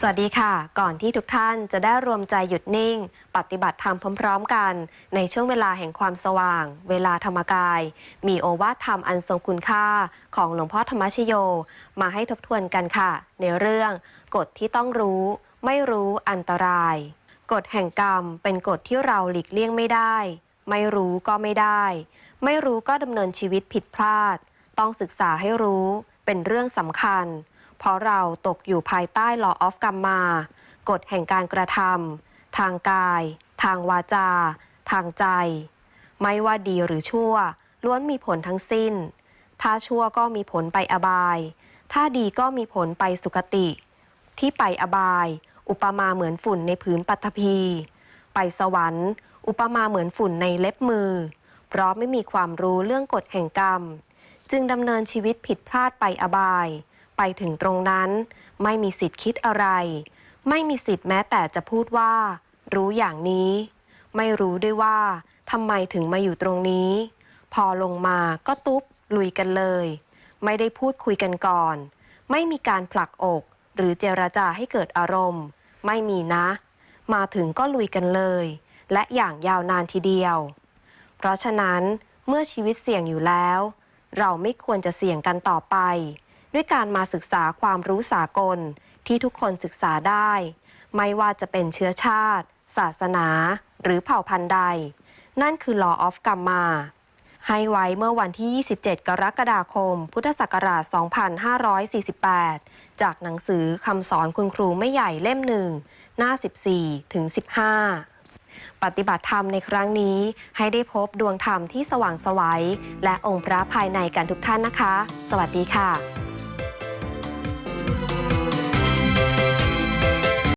สวัสดีค่ะ ก่อนที่ทุกท่านจะได้รวมใจหยุดนิ่ง ปฏิบัติธรรมพร้อมๆกัน ในช่วงเวลาแห่งความสว่าง เวลาธรรมกาย มีโอวาทธรรมอันทรงคุณค่าของหลวงพ่อธรรมชโย มาให้ทบทวนกันค่ะ ในเรื่องกฎที่ต้องรู้ ไม่รู้อันตราย กฎแห่งกรรมเป็นกฎที่เราหลีกเลี่ยงไม่ได้ ไม่รู้ก็ไม่ได้ ไม่รู้ก็ดำเนินชีวิตผิดพลาด ต้องศึกษาให้รู้ เป็นเรื่องสำคัญ เพราะเราตกอยู่ภายใต้ law of กรรมมา กฎแห่งการกระทำทางกาย ทางวาจา ทางใจ ไม่ว่าดีหรือชั่ว ล้วนมีผลทั้งสิ้น ถ้าชั่วก็มีผลไปอบาย ถ้าดีก็มีผลไปสุคติ ที่ไปอบาย อุปมาเหมือนฝุ่นในผืนปัทภีไปสวรรค์ อุปมาเหมือนฝุ่นในเล็บมือ เพราะไม่มีความรู้เรื่องกฎแห่งกรรม จึงดำเนินชีวิตผิดพลาดไปอบาย ไปถึงตรงนั้น ไม่มีสิทธิ์คิดอะไร ไม่มีสิทธิ์แม้แต่จะพูดว่า รู้อย่างนี้ ไม่รู้ด้วยว่าทำไมถึงมาอยู่ตรงนี้ พอลงมาก็ตุ๊บลุยกันเลย ไม่ได้พูดคุยกันก่อน ไม่มีการผลักอก หรือเจรจาให้เกิดอารมณ์ ไม่มีนะ มาถึงก็ลุยกันเลย และอย่างยาวนานทีเดียว เพราะฉะนั้นเมื่อชีวิตเสี่ยงอยู่แล้ว เราไม่ควรจะเสี่ยงกันต่อไป ด้วยการมาศึกษาความรู้สากล ที่ทุกคนศึกษาได้ ไม่ว่าจะเป็นเชื้อชาติ ศาสนา หรือเผ่าพันธุ์ใด นั่นคือ law of กรรมมาให้ไว้เมื่อวันที่ 27 กรกฎาคม พุทธศักราช 2548 จากหนังสือคำสอนคุณครูไม่ใหญ่เล่มหนึ่ง หน้า 14 ถึง 15 ปฏิบัติธรรมในครั้งนี้ให้ได้พบดวงธรรมที่สว่างไสวัย และองค์พระภายในกันทุกท่านนะคะ สวัสดีค่ะ